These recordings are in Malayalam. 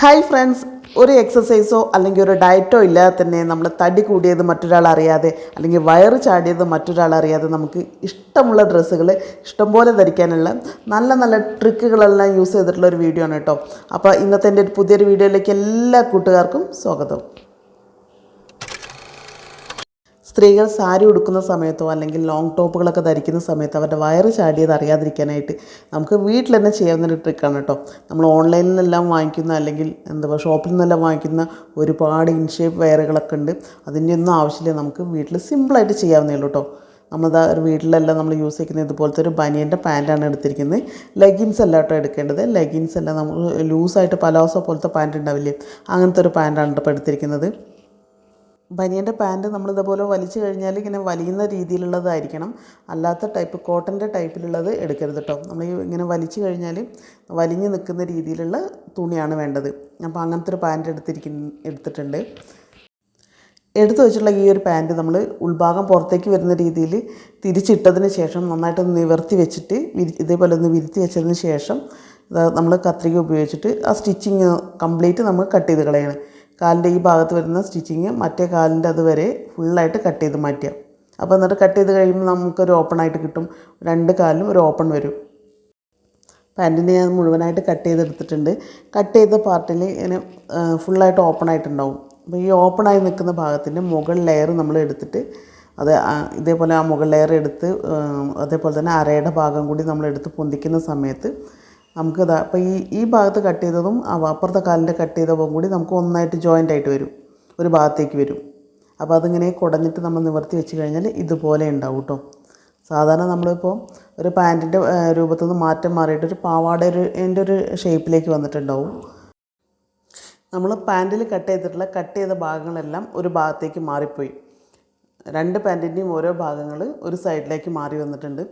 ഹായ് ഫ്രണ്ട്സ് ഒരു എക്സസൈസോ അല്ലെങ്കിൽ ഒരു ഡയറ്റോ ഇല്ലാതെ തന്നെ നമ്മൾ തടി കൂടിയത് മറ്റൊരാൾ അറിയാതെ അല്ലെങ്കിൽ വയറ് ചാടിയത് മറ്റൊരാൾ അറിയാതെ നമുക്ക് ഇഷ്ടമുള്ള ഡ്രസ്സുകൾ ഇഷ്ടംപോലെ ധരിക്കാനുള്ള നല്ല നല്ല ട്രിക്കുകളെല്ലാം യൂസ് ചെയ്തിട്ടുള്ള ഒരു വീഡിയോ ആണ് കേട്ടോ. അപ്പോൾ ഇന്നത്തെ എന്റെ പുതിയൊരു വീഡിയോയിലേക്ക് എല്ലാ കൂട്ടുകാർക്കും സ്വാഗതം. സ്ത്രീകൾ സാരി ഉടുക്കുന്ന സമയത്തോ അല്ലെങ്കിൽ ലോങ് ടോപ്പുകളൊക്കെ ധരിക്കുന്ന സമയത്ത് അവരുടെ വയറ് ചാടിയത് അറിയാതിരിക്കാനായിട്ട് നമുക്ക് വീട്ടിൽ തന്നെ ചെയ്യാവുന്നൊരു ട്രിക്കാണ് കേട്ടോ നമ്മൾ ഓൺലൈനിൽ നിന്നെല്ലാം വാങ്ങിക്കുന്ന അല്ലെങ്കിൽ എന്താ ഷോപ്പിൽ നിന്നെല്ലാം വാങ്ങിക്കുന്ന ഒരുപാട് ഇൻഷേപ്പ് വയറുകളൊക്കെ ഉണ്ട്. അതിന്റെ ഒന്നും ആവശ്യമില്ല. നമുക്ക് വീട്ടിൽ സിമ്പിളായിട്ട് ചെയ്യാവുന്നേ ഉള്ളൂ കേട്ടോ നമ്മളത് ഒരു വീട്ടിലെല്ലാം നമ്മൾ യൂസ് ചെയ്യുന്ന ഇതുപോലത്തെ ഒരു ബനിയന്റെ പാന്റാണ് എടുത്തിരിക്കുന്നത്. ലെഗിൻസ് അല്ല കേട്ടോ എടുക്കേണ്ടത്. ലെഗിൻസ് അല്ല നമ്മൾ ലൂസായിട്ട് പലോസ പോലത്തെ പാന്റ് ഉണ്ടാവില്ലേ? അങ്ങനത്തെ ഒരു പാന്റാണ് ഇപ്പോൾ എടുത്തിരിക്കുന്നത്. ബനിയന്റെ പാന്റ് നമ്മൾ ഇതേപോലെ വലിച്ചു കഴിഞ്ഞാൽ ഇങ്ങനെ വലിയുന്ന രീതിയിലുള്ളതായിരിക്കണം. അല്ലാത്ത ടൈപ്പ് കോട്ടന്റെ ടൈപ്പിലുള്ളത് എടുക്കരുത് കേട്ടോ നമ്മൾ ഇങ്ങനെ വലിച്ചു കഴിഞ്ഞാൽ വലിഞ്ഞു നിൽക്കുന്ന രീതിയിലുള്ള തുണിയാണ് വേണ്ടത്. അപ്പോൾ അങ്ങനത്തെ ഒരു പാന്റ് എടുത്തിരിക്കുന്ന എടുത്തിട്ടുണ്ട്. എടുത്തു വെച്ചിട്ടുള്ള ഈ ഒരു പാന്റ് നമ്മൾ ഉൾഭാഗം പുറത്തേക്ക് വരുന്ന രീതിയിൽ തിരിച്ചിട്ടതിന് ശേഷം നന്നായിട്ട് നിവർത്തി വെച്ചിട്ട് ഇതേപോലെ ഒന്ന് വിരുത്തി വെച്ചതിന് ശേഷം നമ്മൾ കത്രിക ഉപയോഗിച്ചിട്ട് ആ സ്റ്റിച്ചിങ് കംപ്ലീറ്റ് നമ്മൾ കട്ട് ചെയ്ത് കളയണം. കാലിന്റെ ഈ ഭാഗത്ത് വരുന്ന സ്റ്റിച്ചിങ് മറ്റേ കാലിന്റെ അതുവരെ ഫുള്ളായിട്ട് കട്ട് ചെയ്ത് മാറ്റുക. അപ്പോൾ എന്നിട്ട് കട്ട് ചെയ്ത് കഴിയുമ്പോൾ നമുക്കൊരു ഓപ്പൺ ആയിട്ട് കിട്ടും. രണ്ട് കാലിലും ഒരു ഓപ്പൺ വരും. പാന്റിനെ ഞാൻ മുഴുവനായിട്ട് കട്ട് ചെയ്തെടുത്തിട്ടുണ്ട്. കട്ട് ചെയ്ത പാർട്ടിൽ ഇങ്ങനെ ഫുള്ളായിട്ട് ഓപ്പൺ ആയിട്ടുണ്ടാവും. അപ്പോൾ ഈ ഓപ്പൺ ആയി നിൽക്കുന്ന ഭാഗത്തിന്റെ മുകൾ ലെയർ നമ്മൾ എടുത്തിട്ട് അത് ഇതേപോലെ ആ മുകൾ ലെയർ എടുത്ത് അതേപോലെ തന്നെ അരയുടെ ഭാഗം കൂടി നമ്മൾ എടുത്ത് പൊന്തിക്കുന്ന സമയത്ത് നമുക്ക് ഇതാ അപ്പോൾ ഈ ഈ ഭാഗത്ത് കട്ട് ചെയ്തതും അപ്പുറത്തെ കാലിന്റെ കട്ട് ചെയ്തതും കൂടി നമുക്ക് ഒന്നായിട്ട് ജോയിന്റ് ആയിട്ട് വരും. ഒരു ഭാഗത്തേക്ക് വരും. അപ്പോൾ അതിങ്ങനെ കുടഞ്ഞിട്ട് നമ്മൾ നിവർത്തി വെച്ച് കഴിഞ്ഞാൽ ഇതുപോലെ ഉണ്ടാവും കേട്ടോ. സാധാരണ നമ്മളിപ്പോൾ ഒരു പാന്റിന്റെ രൂപത്തിൽ നിന്ന് മാറ്റം മാറിയിട്ട് ഒരു പാവാട ഒരു എന്റെ ഒരു ഷേപ്പിലേക്ക് വന്നിട്ടുണ്ടാവും. നമ്മൾ പാന്റിൽ കട്ട് ചെയ്തിട്ടുള്ള കട്ട് ചെയ്ത ഭാഗങ്ങളെല്ലാം ഒരു ഭാഗത്തേക്ക് മാറിപ്പോയി. രണ്ട് പാന്റിന്റെയും ഓരോ ഭാഗങ്ങൾ ഒരു സൈഡിലേക്ക് മാറി വന്നിട്ടുണ്ട്.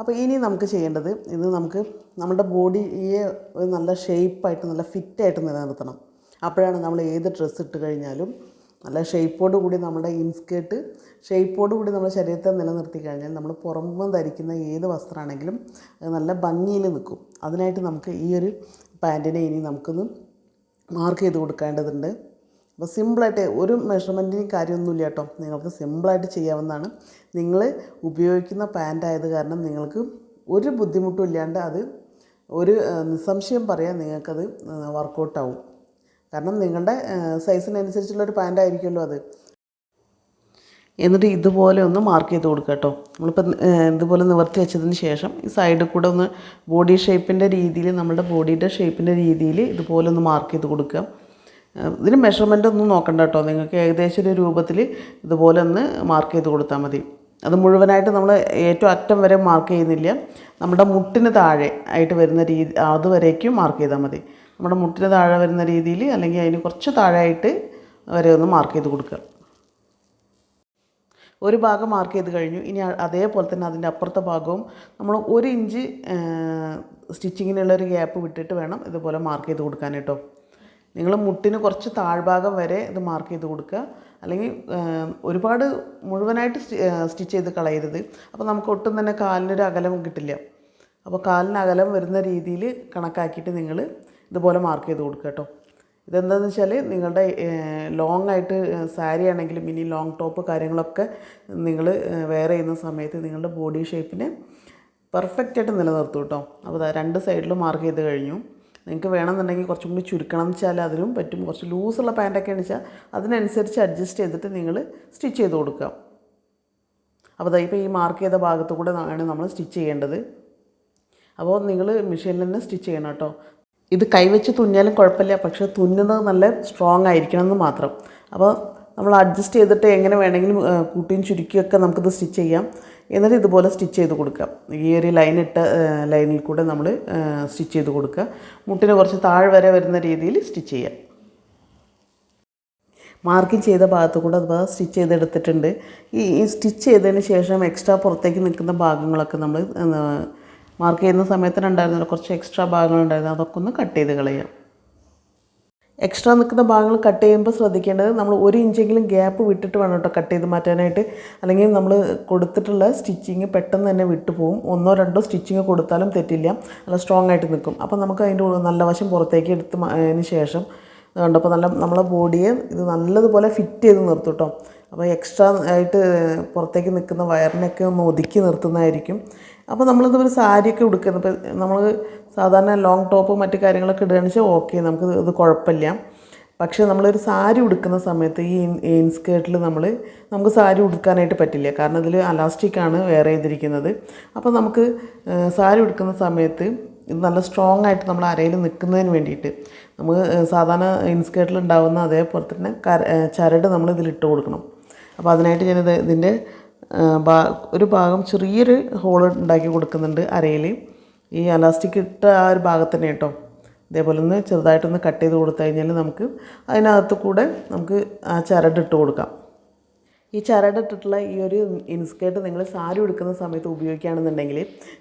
അപ്പോൾ ഇനി നമുക്ക് ചെയ്യേണ്ടത് ഇത് നമുക്ക് നമ്മുടെ ബോഡിയെ ഒരു നല്ല ഷേപ്പായിട്ട് നല്ല ഫിറ്റായിട്ട് നിലനിർത്തണം. അപ്പോഴാണ് നമ്മൾ ഏത് ഡ്രസ്സ് ഇട്ട് കഴിഞ്ഞാലും നല്ല ഷേപ്പോട് കൂടി നമ്മുടെ ഇൻസ്കേർട്ട് ഷേപ്പോട് കൂടി നമ്മുടെ ശരീരത്തെ നിലനിർത്തി കഴിഞ്ഞാൽ നമ്മൾ പുറമെ ധരിക്കുന്ന ഏത് വസ്ത്രമാണെങ്കിലും അത് നല്ല ഭംഗിയിൽ നിൽക്കും. അതിനായിട്ട് നമുക്ക് ഈ ഒരു പാന്റിനെ ഇനി നമുക്കൊന്ന് മാർക്ക് ചെയ്ത് കൊടുക്കേണ്ടതുണ്ട്. അപ്പോൾ സിമ്പിളായിട്ട് ഒരു മെഷർമെന്റിന് കാര്യമൊന്നുമില്ല കേട്ടോ. നിങ്ങൾക്ക് സിമ്പിളായിട്ട് ചെയ്യാവുന്നതാണ്. നിങ്ങൾ ഉപയോഗിക്കുന്ന പാന്റ് ആയത് കാരണം നിങ്ങൾക്ക് ഒരു ബുദ്ധിമുട്ടും ഇല്ലാണ്ട് അത് ഒരു നിസ്സംശയം പറയാൻ നിങ്ങൾക്കത് വർക്കൗട്ടാവും കാരണം നിങ്ങളുടെ സൈസിനനുസരിച്ചുള്ള ഒരു പാന്റ് ആയിരിക്കുമല്ലോ അത്. എന്നിട്ട് ഇതുപോലെ ഒന്ന് മാർക്ക് ചെയ്ത് കൊടുക്കുക കേട്ടോ. നമ്മളിപ്പോൾ ഇതുപോലെ നിവർത്തി വെച്ചതിന് ശേഷം ഈ സൈഡിൽ കൂടെ ഒന്ന് ബോഡി ഷേപ്പിന്റെ രീതിയിൽ നമ്മുടെ ബോഡിയുടെ ഷേപ്പിന്റെ രീതിയിൽ ഇതുപോലെ ഒന്ന് മാർക്ക് ചെയ്ത് കൊടുക്കുക. ഇതിന് മെഷർമെന്റ് ഒന്നും നോക്കണ്ട കേട്ടോ. നിങ്ങൾക്ക് ഏകദേശം ഒരു രൂപത്തിൽ ഇതുപോലെ ഒന്ന് മാർക്ക് ചെയ്ത് കൊടുത്താൽ മതി. അത് മുഴുവനായിട്ട് നമ്മൾ ഏറ്റവും അറ്റം വരെ മാർക്ക് ചെയ്യുന്നില്ല. നമ്മുടെ മുട്ടിന് താഴെ ആയിട്ട് വരുന്ന രീതി അതുവരേക്കും മാർക്ക് ചെയ്താൽ മതി. നമ്മുടെ മുട്ടിന് താഴെ വരുന്ന രീതിയിൽ അല്ലെങ്കിൽ അതിന് കുറച്ച് താഴെ ആയിട്ട് വരെ ഒന്ന് മാർക്ക് ചെയ്ത് കൊടുക്കുക. ഒരു ഭാഗം മാർക്ക് ചെയ്ത് കഴിഞ്ഞു. ഇനി അതേപോലെ തന്നെ അതിന്റെ അപ്പുറത്തെ ഭാഗവും നമ്മൾ ഒരു ഇഞ്ച് സ്റ്റിച്ചിങ്ങിനുള്ള ഒരു ഗ്യാപ്പ് വിട്ടിട്ട് വേണം ഇതുപോലെ മാർക്ക് ചെയ്ത് കൊടുക്കാൻ കേട്ടോ. നിങ്ങൾ മുട്ടിന് കുറച്ച് താഴ്ഭാഗം വരെ ഇത് മാർക്ക് ചെയ്ത് കൊടുക്കുക. അല്ലെങ്കിൽ ഒരുപാട് മുഴുവനായിട്ട് സ്റ്റിച്ച് ചെയ്ത് കളയരുത്. അപ്പോൾ നമുക്ക് ഒട്ടും തന്നെ കാലിനൊരു അകലം കിട്ടില്ല. അപ്പോൾ കാലിന് അകലം വരുന്ന രീതിയിൽ കണക്കാക്കിയിട്ട് നിങ്ങൾ ഇതുപോലെ മാർക്ക് ചെയ്ത് കൊടുക്കുക കേട്ടോ ഇതെന്താണെന്ന് വെച്ചാൽ നിങ്ങളുടെ ലോങ് ആയിട്ട് സാരി ആണെങ്കിലും ഇനി ലോങ് ടോപ്പ് കാര്യങ്ങളൊക്കെ നിങ്ങൾ വെയർ ചെയ്യുന്ന സമയത്ത് നിങ്ങളുടെ ബോഡി ഷേപ്പിനെ പെർഫെക്റ്റായിട്ട് നിലനിർത്തും കേട്ടോ അപ്പോൾ രണ്ട് സൈഡിലും മാർക്ക് ചെയ്ത് കഴിഞ്ഞു. നിങ്ങൾക്ക് വേണമെന്നുണ്ടെങ്കിൽ കുറച്ചും കൂടി ചുരുക്കണം എന്ന് വെച്ചാൽ അതിനും പറ്റും. കുറച്ച് ലൂസുള്ള പാന്റൊക്കെ വെച്ചാൽ അതിനനുസരിച്ച് അഡ്ജസ്റ്റ് ചെയ്തിട്ട് നിങ്ങൾ സ്റ്റിച്ച് ചെയ്ത് കൊടുക്കുക. അപ്പോൾ ഇപ്പോൾ ഈ മാർക്ക് ചെയ്ത ഭാഗത്തു കൂടെ ആണ് നമ്മൾ സ്റ്റിച്ച് ചെയ്യേണ്ടത്. അപ്പോൾ നിങ്ങൾ മെഷീനിൽ തന്നെ സ്റ്റിച്ച് ചെയ്യണം കേട്ടോ. ഇത് കൈവച്ച് തുന്നിയാലും കുഴപ്പമില്ല പക്ഷേ തുന്നുന്നത് നല്ല സ്ട്രോങ് ആയിരിക്കണം എന്ന് മാത്രം. അപ്പോൾ നമ്മൾ അഡ്ജസ്റ്റ് ചെയ്തിട്ട് എങ്ങനെ വേണമെങ്കിലും കൂട്ടിയും ചുരുക്കിയൊക്കെ നമുക്കിത് സ്റ്റിച്ച് ചെയ്യാം. എന്നിട്ട് ഇതുപോലെ സ്റ്റിച്ച് ചെയ്ത് കൊടുക്കാം ഈ ഒരു ലൈൻ ഇട്ട ലൈനിൽ കൂടെ നമ്മൾ സ്റ്റിച്ച് ചെയ്ത് കൊടുക്കുക. മുട്ടിന് കുറച്ച് താഴെ വരെ വരുന്ന രീതിയിൽ സ്റ്റിച്ച് ചെയ്യാം മാർക്കിംഗ് ചെയ്ത ഭാഗത്ത് കൂടെ അഥവാ സ്റ്റിച്ച് ചെയ്തെടുത്തിട്ടുണ്ട്. ഈ ഈ സ്റ്റിച്ച് ചെയ്തതിന് ശേഷം എക്സ്ട്രാ പുറത്തേക്ക് നിൽക്കുന്ന ഭാഗങ്ങളൊക്കെ നമ്മൾ മാർക്ക് ചെയ്യുന്ന സമയത്തിനുണ്ടായിരുന്നല്ലോ കുറച്ച് എക്സ്ട്രാ ഭാഗങ്ങളുണ്ടായിരുന്നു. അതൊക്കെ ഒന്ന് കട്ട് ചെയ്ത് കളയാം എക്സ്ട്രാ നിൽക്കുന്ന ഭാഗങ്ങൾ കട്ട് ചെയ്യുമ്പോൾ ശ്രദ്ധിക്കേണ്ടത് നമ്മൾ ഒരു ഇഞ്ചെങ്കിലും ഗ്യാപ്പ് വിട്ടിട്ട് വേണം കേട്ടോ കട്ട് ചെയ്ത് മാറ്റാനായിട്ട്. അല്ലെങ്കിൽ നമ്മൾ കൊടുത്തിട്ടുള്ള സ്റ്റിച്ചിങ് പെട്ടെന്ന് തന്നെ വിട്ടുപോകും ഒന്നോ രണ്ടോ സ്റ്റിച്ചിങ് കൊടുത്താലും തെറ്റില്ല. നല്ല സ്ട്രോങ് ആയിട്ട് നിൽക്കും. അപ്പോൾ നമുക്ക് അതിന്റെ നല്ല വശം പുറത്തേക്ക് എടുത്ത് അതിന് ശേഷം കണ്ടപ്പോൾ നല്ല നമ്മളെ ബോഡിയെ ഇത് നല്ലതുപോലെ ഫിറ്റ് ചെയ്ത് നിർത്തും കേട്ടോ അപ്പോൾ എക്സ്ട്രാ ആയിട്ട് പുറത്തേക്ക് നിൽക്കുന്ന വയറിനൊക്കെ ഒന്ന് ഒതുക്കി നിർത്തുന്നതായിരിക്കും. അപ്പോൾ നമ്മളിത് ഒരു സാരിയൊക്കെ ഉടുക്കുന്നത്. ഇപ്പോൾ നമ്മൾ സാധാരണ ലോങ് ടോപ്പ് മറ്റു കാര്യങ്ങളൊക്കെ ഇടുകയാണെന്ന് വെച്ചാൽ ഓക്കെ നമുക്ക് ഇത് കുഴപ്പമില്ല. പക്ഷേ നമ്മളൊരു സാരി ഉടുക്കുന്ന സമയത്ത് ഈ ഇൻ സ്കേർട്ടിൽ നമ്മൾ നമുക്ക് സാരി ഉടുക്കാനായിട്ട് പറ്റില്ല. കാരണം ഇതിൽ അലാസ്റ്റിക്കാണ് വേറെ ചെയ്തിരിക്കുന്നത്. അപ്പോൾ നമുക്ക് സാരി ഉടുക്കുന്ന സമയത്ത് ഇത് നല്ല സ്ട്രോങ് ആയിട്ട് നമ്മൾ അരയിൽ നിൽക്കുന്നതിന് വേണ്ടിയിട്ട് നമ്മൾ സാധാരണ ഇൻസ്കേർട്ടിൽ ഉണ്ടാകുന്ന അതേപോലെ തന്നെ കര ചരട് നമ്മൾ ഇതിലിട്ട് കൊടുക്കണം. അപ്പോൾ അതിനായിട്ട് ഞാനിത് ഇതിന്റെ ഒരു ഭാഗം ചെറിയൊരു ഹോൾ ഉണ്ടാക്കി കൊടുക്കുന്നുണ്ട് അരയിൽ. ഈ അലാസ്റ്റിക് ഇട്ട ആ ഒരു ഭാഗത്ത് തന്നെ കേട്ടോ. ഇതേപോലെ ഒന്ന് ചെറുതായിട്ടൊന്ന് കട്ട് ചെയ്ത് കൊടുത്തു കഴിഞ്ഞാൽ നമുക്ക് അതിനകത്ത് കൂടെ നമുക്ക് ആ ചരട് ഇട്ട് കൊടുക്കാം. ഈ ചരടിട്ടിട്ടുള്ള ഈ ഒരു ഇൻസ്കേർട്ട് നിങ്ങൾ സാരി ഉടുക്കുന്ന സമയത്ത് ഉപയോഗിക്കുകയാണെന്നുണ്ടെങ്കിൽ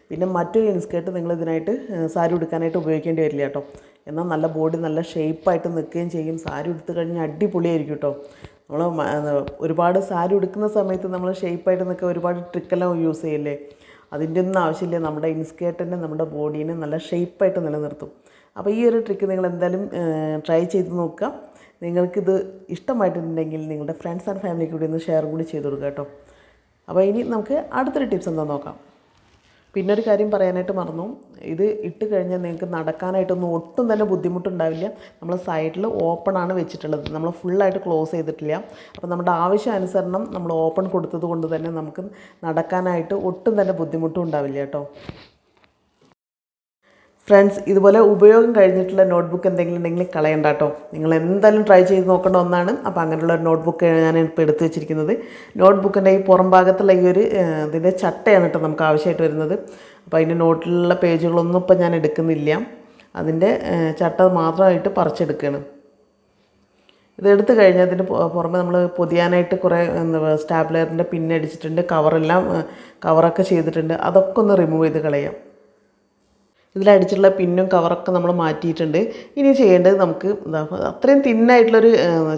പിന്നെ മറ്റൊരു ഇൻസ്കേർട്ട് നിങ്ങൾ ഇതിനായിട്ട് സാരി ഉടുക്കാനായിട്ട് ഉപയോഗിക്കേണ്ടി വരില്ല കേട്ടോ. എന്നാൽ നല്ല ബോഡി നല്ല ഷേപ്പായിട്ട് നിൽക്കുകയും ചെയ്യും. സാരി ഉടുത്ത് കഴിഞ്ഞാൽ അടിപൊളിയായിരിക്കും കേട്ടോ. നമ്മൾ ഒരുപാട് സാരി ഉടുക്കുന്ന സമയത്ത് നമ്മൾ ഷേപ്പായിട്ട് നിൽക്കുക ഒരുപാട് ട്രിക്കെല്ലാം യൂസ് ചെയ്യില്ലേ? അതിന്റെ ഒന്നും ആവശ്യമില്ല. നമ്മുടെ ഇൻസ്കേർട്ടിനെ നമ്മുടെ ബോഡീനെ നല്ല ഷേപ്പായിട്ട് നിലനിർത്തും. അപ്പോൾ ഈ ഒരു ട്രിക്ക് നിങ്ങൾ എന്തായാലും ട്രൈ ചെയ്ത് നോക്കുക. നിങ്ങൾക്കിത് ഇഷ്ടമായിട്ടുണ്ടെങ്കിൽ നിങ്ങളുടെ ഫ്രണ്ട്സ് ആൻഡ് ഫാമിലിക്ക് കൂടി ഒന്ന് ഷെയർ കൂടി ചെയ്ത് കൊടുക്കുക കേട്ടോ. അപ്പോൾ ഇനി നമുക്ക് അടുത്തൊരു ടിപ്സ് എന്താ നോക്കാം. പിന്നെ ഒരു കാര്യം പറയാനായിട്ട് മറന്നു. ഇത് ഇട്ട് കഴിഞ്ഞാൽ നിങ്ങൾക്ക് നടക്കാനായിട്ടൊന്നും ഒട്ടും തന്നെ ബുദ്ധിമുട്ടുണ്ടാവില്ല. നമ്മൾ സൈഡിൽ ഓപ്പൺ ആണ് വെച്ചിട്ടുള്ളത്. നമ്മൾ ഫുള്ളായിട്ട് ക്ലോസ് ചെയ്തിട്ടില്ല. അപ്പോൾ നമ്മുടെ ആവശ്യാനുസരണം നമ്മൾ ഓപ്പൺ കൊടുത്തത് കൊണ്ട് തന്നെ നമുക്ക് നടക്കാനായിട്ട് ഒട്ടും തന്നെ ബുദ്ധിമുട്ടും ഉണ്ടാവില്ല കേട്ടോ. ഫ്രണ്ട്സ് ഇതുപോലെ ഉപയോഗം കഴിഞ്ഞിട്ടുള്ള നോട്ട്ബുക്ക് എന്തെങ്കിലും ഉണ്ടെങ്കിൽ കളയണ്ട കേട്ടോ നിങ്ങൾ എന്തായാലും ട്രൈ ചെയ്ത് നോക്കേണ്ട ഒന്നാണ്. അപ്പോൾ അങ്ങനെയുള്ള ഒരു നോട്ട്ബുക്ക് ഞാൻ ഇപ്പോൾ എടുത്തു വെച്ചിരിക്കുന്നത്. നോട്ട്ബുക്കിന്റെ ഈ പുറം ഭാഗത്തുള്ള ഈ ഒരു ഇതിന്റെ ചട്ടയാണ് കേട്ടോ നമുക്ക് ആവശ്യമായിട്ട് വരുന്നത്. അപ്പോൾ അതിന്റെ നോട്ടിലുള്ള പേജുകളൊന്നും ഇപ്പോൾ ഞാൻ എടുക്കുന്നില്ല. അതിന്റെ ചട്ട മാത്രമായിട്ട് പറിച്ചെടുക്കുകയാണ് ഇതെടുത്ത് കഴിഞ്ഞാൽ അതിന് പുറമെ നമ്മൾ പൊതിയാനായിട്ട് കുറേ എന്താ സ്റ്റാപ്ലറിന്റെ പിന്നടിച്ചിട്ടുണ്ട് കവറെല്ലാം കവറൊക്കെ ചെയ്തിട്ടുണ്ട്. അതൊക്കെ ഒന്ന് റിമൂവ് ചെയ്ത് കളയാം. ഇതിലടിച്ചിട്ടുള്ള പിന്നും കവറൊക്കെ നമ്മൾ മാറ്റിയിട്ടുണ്ട്. ഇനി ചെയ്യേണ്ടത് നമുക്ക് എന്താ അത്രയും തിന്നായിട്ടുള്ളൊരു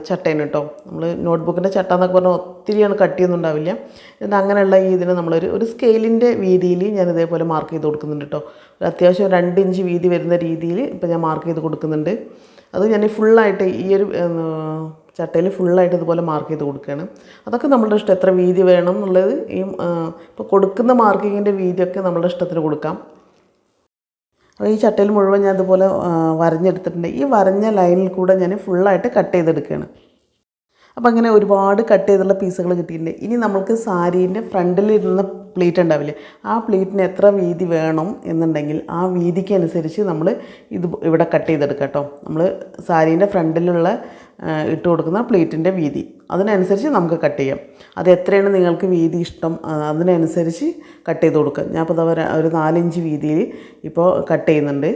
ചട്ടയാണ് കേട്ടോ നമ്മൾ നോട്ട്ബുക്കിന്റെ ചട്ട എന്നൊക്കെ പറഞ്ഞാൽ ഒത്തിരിയാണ് കട്ടിയൊന്നും എന്നാൽ അങ്ങനെയുള്ള ഈ ഇതിന് നമ്മളൊരു ഒരു സ്കെയിലിന്റെ വീതിയിൽ ഞാൻ ഇതേപോലെ മാർക്ക് ചെയ്ത് കൊടുക്കുന്നുണ്ട് കേട്ടോ ഒരു അത്യാവശ്യം രണ്ട് ഇഞ്ച് വീതി വരുന്ന രീതിയിൽ ഇപ്പോൾ ഞാൻ മാർക്ക് ചെയ്ത് കൊടുക്കുന്നുണ്ട്. അത് ഞാൻ ഫുള്ളായിട്ട് ഈ ഒരു ചട്ടയിൽ ഫുള്ളായിട്ട് ഇതുപോലെ മാർക്ക് ചെയ്ത് കൊടുക്കുകയാണ് അതൊക്കെ നമ്മുടെ ഇഷ്ടം. എത്ര വീതി വേണം എന്നുള്ളത് ഈ ഇപ്പോൾ കൊടുക്കുന്ന മാർക്കിങ്ങിന്റെ വീതിയൊക്കെ നമ്മളുടെ ഇഷ്ടത്തിന് കൊടുക്കാം. അപ്പോൾ ഈ ചട്ടയിൽ മുഴുവൻ ഞാൻ ഇതുപോലെ വരഞ്ഞെടുത്തിട്ടുണ്ട്. ഈ വരഞ്ഞ ലൈനിൽ കൂടെ ഞാൻ ഫുള്ളായിട്ട് കട്ട് ചെയ്തെടുക്കുകയാണ്. അപ്പോൾ അങ്ങനെ ഒരുപാട് കട്ട് ചെയ്തുള്ള പീസുകൾ കിട്ടിയിട്ടുണ്ട്. ഇനി നമ്മൾക്ക് സാരീന്റെ ഫ്രണ്ടിലിരുന്ന പ്ലേറ്റ് ഉണ്ടാവില്ലേ? ആ പ്ലേറ്റിന് എത്ര വീതി വേണം എന്നുണ്ടെങ്കിൽ ആ വീതിക്കനുസരിച്ച് നമ്മൾ ഇത് ഇവിടെ കട്ട് ചെയ്തെടുക്കുക കേട്ടോ. നമ്മൾ സാരീന്റെ ഫ്രണ്ടിലുള്ള ഇട്ട് കൊടുക്കുന്ന പ്ലേറ്റിന്റെ വീതി. അതിനനുസരിച്ച് നമുക്ക് കട്ട് ചെയ്യാം. അത് എത്രയാണ് നിങ്ങൾക്ക് വീതി ഇഷ്ടം അതിനനുസരിച്ച് കട്ട് ചെയ്ത് കൊടുക്കുക ഞാൻ ഇപ്പോൾ ഒരു ഒരു നാലിഞ്ച് വീതിയിൽ ഇപ്പോൾ കട്ട് ചെയ്യുന്നുണ്ട്.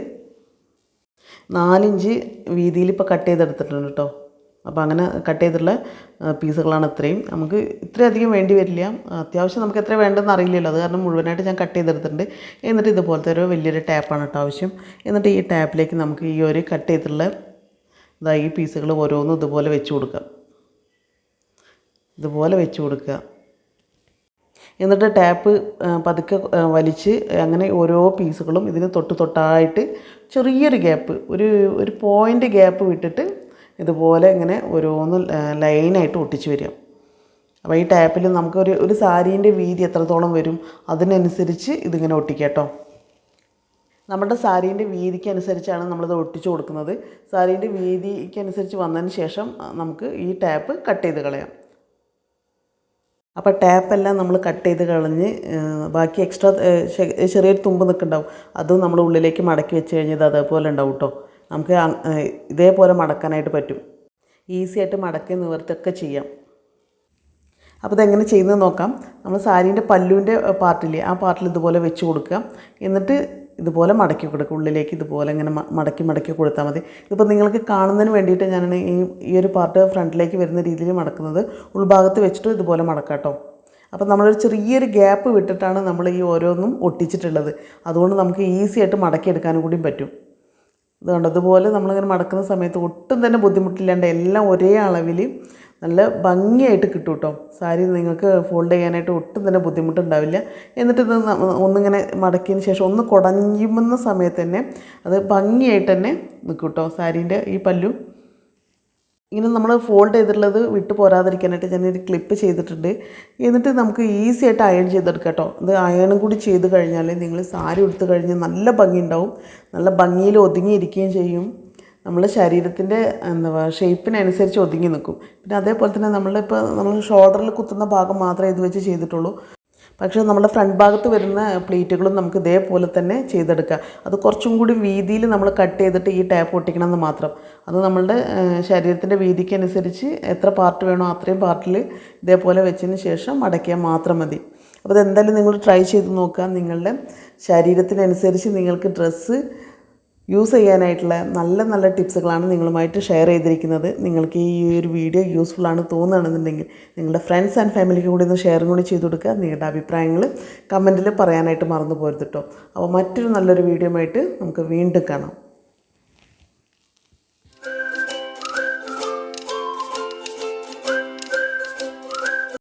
നാലിഞ്ച് വീതിയിൽ ഇപ്പോൾ കട്ട് ചെയ്തെടുത്തിട്ടുണ്ട് കേട്ടോ. അപ്പോൾ അങ്ങനെ കട്ട് ചെയ്തിട്ടുള്ള പീസുകളാണ് ഇത്രയും. നമുക്ക് ഇത്രയധികം വേണ്ടി വരില്ല. അത്യാവശ്യം നമുക്ക് എത്ര വേണ്ടതെന്ന് അറിയില്ലല്ലോ. അത് കാരണം മുഴുവനായിട്ട് ഞാൻ കട്ട് ചെയ്തെടുത്തിട്ടുണ്ട്. എന്നിട്ട് ഇതുപോലത്തെ ഒരു വലിയൊരു ടാപ്പാണ് കേട്ടോ ആവശ്യം. എന്നിട്ട് ഈ ടാപ്പിലേക്ക് നമുക്ക് ഈ ഒരു കട്ട് ചെയ്തിട്ടുള്ള ഇതാ ഈ പീസുകൾ ഓരോന്നും ഇതുപോലെ വെച്ച് കൊടുക്കാം ഇതുപോലെ വെച്ച് കൊടുക്കുക. എന്നിട്ട് ടാപ്പ് പതുക്കെ വലിച്ച് അങ്ങനെ ഓരോ പീസുകളും ഇതിന് തൊട്ട് തൊട്ടായിട്ട് ചെറിയൊരു ഗ്യാപ്പ് ഒരു ഒരു പോയിന്റ് ഗ്യാപ്പ് വിട്ടിട്ട് ഇതുപോലെ ഇങ്ങനെ ഓരോന്ന് ലൈനായിട്ട് ഒട്ടിച്ച് വരിക. അപ്പോൾ ഈ ടാപ്പിൽ നമുക്ക് ഒരു സാരീന്റെ വീതി എത്രത്തോളം വരും അതിനനുസരിച്ച് ഇതിങ്ങനെ ഒട്ടിക്കുക കേട്ടോ നമ്മുടെ സാരീന്റെ വീതിക്ക് അനുസരിച്ചാണ് നമ്മളിത് ഒട്ടിച്ചു കൊടുക്കുന്നത്. സാരീന്റെ വീതിക്ക് അനുസരിച്ച് വന്നതിന് ശേഷം നമുക്ക് ഈ ടാപ്പ് കട്ട് ചെയ്ത് കളയാം. അപ്പോൾ ടാപ്പെല്ലാം നമ്മൾ കട്ട് ചെയ്ത് കളഞ്ഞ് ബാക്കി എക്സ്ട്രാ ചെറിയൊരു തുമ്പ് നിൽക്കുന്നുണ്ടാവും. അതും നമ്മൾ ഉള്ളിലേക്ക് മടക്കി വെച്ച് കഴിഞ്ഞത് അതേപോലെ ഉണ്ടാവും കേട്ടോ നമുക്ക് ഇതേപോലെ മടക്കാനായിട്ട് പറ്റും. ഈസി ആയിട്ട് മടക്കി നിവർത്തൊക്കെ ചെയ്യാം. അപ്പോൾ ഇതെങ്ങനെ ചെയ്യുന്നത് നോക്കാം. നമ്മൾ സാരീന്റെ പല്ലുവിന്റെ പാർട്ടില്ലേ ആ പാർട്ടിൽ ഇതുപോലെ വെച്ച് കൊടുക്കുക. എന്നിട്ട് ഇതുപോലെ മടക്കി കൊടുക്കുക. ഉള്ളിലേക്ക് ഇതുപോലെ ഇങ്ങനെ മടക്കി മടക്കി കൊടുത്താൽ മതി. ഇതിപ്പോൾ നിങ്ങൾക്ക് കാണുന്നതിന് വേണ്ടിയിട്ട് ഞാനാണ് ഈ ഈ ഒരു പാർട്ട് ഫ്രണ്ടിലേക്ക് വരുന്ന രീതിയിൽ മടക്കുന്നത്. ഉൾഭാഗത്ത് വെച്ചിട്ട് ഇതുപോലെ മടക്കാട്ടോ കേട്ടോ. അപ്പോൾ നമ്മളൊരു ചെറിയൊരു ഗ്യാപ്പ് വിട്ടിട്ടാണ് നമ്മൾ ഈ ഓരോന്നും ഒട്ടിച്ചിട്ടുള്ളത്. അതുകൊണ്ട് നമുക്ക് ഈസി ആയിട്ട് മടക്കിയെടുക്കാനും കൂടിയും പറ്റും. ഇതുകൊണ്ട് അതുപോലെ നമ്മളിങ്ങനെ മടക്കുന്ന സമയത്ത് ഒട്ടും തന്നെ ബുദ്ധിമുട്ടില്ലാണ്ട് എല്ലാം ഒരേ അളവിൽ നല്ല ഭംഗിയായിട്ട് കിട്ടും കേട്ടോ. സാരി നിങ്ങൾക്ക് ഫോൾഡ് ചെയ്യാനായിട്ട് ഒട്ടും തന്നെ ബുദ്ധിമുട്ടുണ്ടാവില്ല. എന്നിട്ട് ഇത് ഒന്നിങ്ങനെ മടക്കിയതിന് ശേഷം ഒന്ന് കുടഞ്ഞുമെന്ന സമയത്ത് തന്നെ അത് ഭംഗിയായിട്ട് തന്നെ നിൽക്കും കേട്ടോ സാരീന്റെ ഈ പല്ലു. ഇങ്ങനെ നമ്മൾ ഫോൾഡ് ചെയ്തിട്ടുള്ളത് വിട്ട് പോരാതിരിക്കാനായിട്ട് ഞാനൊരു ക്ലിപ്പ് ചെയ്തിട്ടുണ്ട്. എന്നിട്ട് നമുക്ക് ഈസി ആയിട്ട് അയൺ ചെയ്തെടുക്കാം കേട്ടോ. ഇത് അയണും കൂടി ചെയ്ത് കഴിഞ്ഞാൽ നിങ്ങൾ സാരി ഉടുത്ത് കഴിഞ്ഞാൽ നല്ല ഭംഗി ഉണ്ടാവും നല്ല ഭംഗിയിൽ ഒതുങ്ങിയിരിക്കുകയും ചെയ്യും. നമ്മളെ ശരീരത്തിന്റെ എന്താ ഷേപ്പിനനുസരിച്ച് ഒതുങ്ങി നിൽക്കും. പിന്നെ അതേപോലെ തന്നെ നമ്മളിപ്പോൾ നമ്മൾ ഷോൾഡറിൽ കുത്തുന്ന ഭാഗം മാത്രമേ ഇത് വെച്ച് ചെയ്തിട്ടുള്ളൂ. പക്ഷേ നമ്മുടെ ഫ്രണ്ട് ഭാഗത്ത് വരുന്ന പ്ലീറ്റുകളും നമുക്ക് ഇതേപോലെ തന്നെ ചെയ്തെടുക്കാം. അത് കുറച്ചും കൂടി വീതിയിൽ നമ്മൾ കട്ട് ചെയ്തിട്ട് ഈ ടാപ്പ് ഒട്ടിക്കണം എന്ന് മാത്രം. അത് നമ്മളുടെ ശരീരത്തിന്റെ വീതിക്കനുസരിച്ച് എത്ര പാർട്ട് വേണോ അത്രയും പാർട്ടിൽ ഇതേപോലെ വെച്ചതിന് ശേഷം മടക്കിയാൽ മാത്രം മതി. അപ്പോൾ അതെന്തായാലും നിങ്ങൾ ട്രൈ ചെയ്ത് നോക്കുക. നിങ്ങളുടെ ശരീരത്തിനനുസരിച്ച് നിങ്ങൾക്ക് ഡ്രസ്സ് യൂസ് ചെയ്യാനായിട്ടുള്ള നല്ല നല്ല ടിപ്സുകളാണ് നിങ്ങളുമായിട്ട് ഷെയർ ചെയ്തിരിക്കുന്നത്. നിങ്ങൾക്ക് ഈ ഒരു വീഡിയോ യൂസ്ഫുൾ ആണ് തോന്നുകയാണെന്നുണ്ടെങ്കിൽ നിങ്ങളുടെ ഫ്രണ്ട്സ് ആൻഡ് ഫാമിലിക്ക് കൂടി ഒന്ന് ഷെയറും കൂടി ചെയ്ത് കൊടുക്കുക. നിങ്ങളുടെ അഭിപ്രായങ്ങൾ കമന്റിൽ പറയാനായിട്ട് മറന്നു പോരുത് കേട്ടോ അപ്പോൾ മറ്റൊരു നല്ലൊരു വീഡിയോ ആയിട്ട് നമുക്ക് വീണ്ടും കാണാം.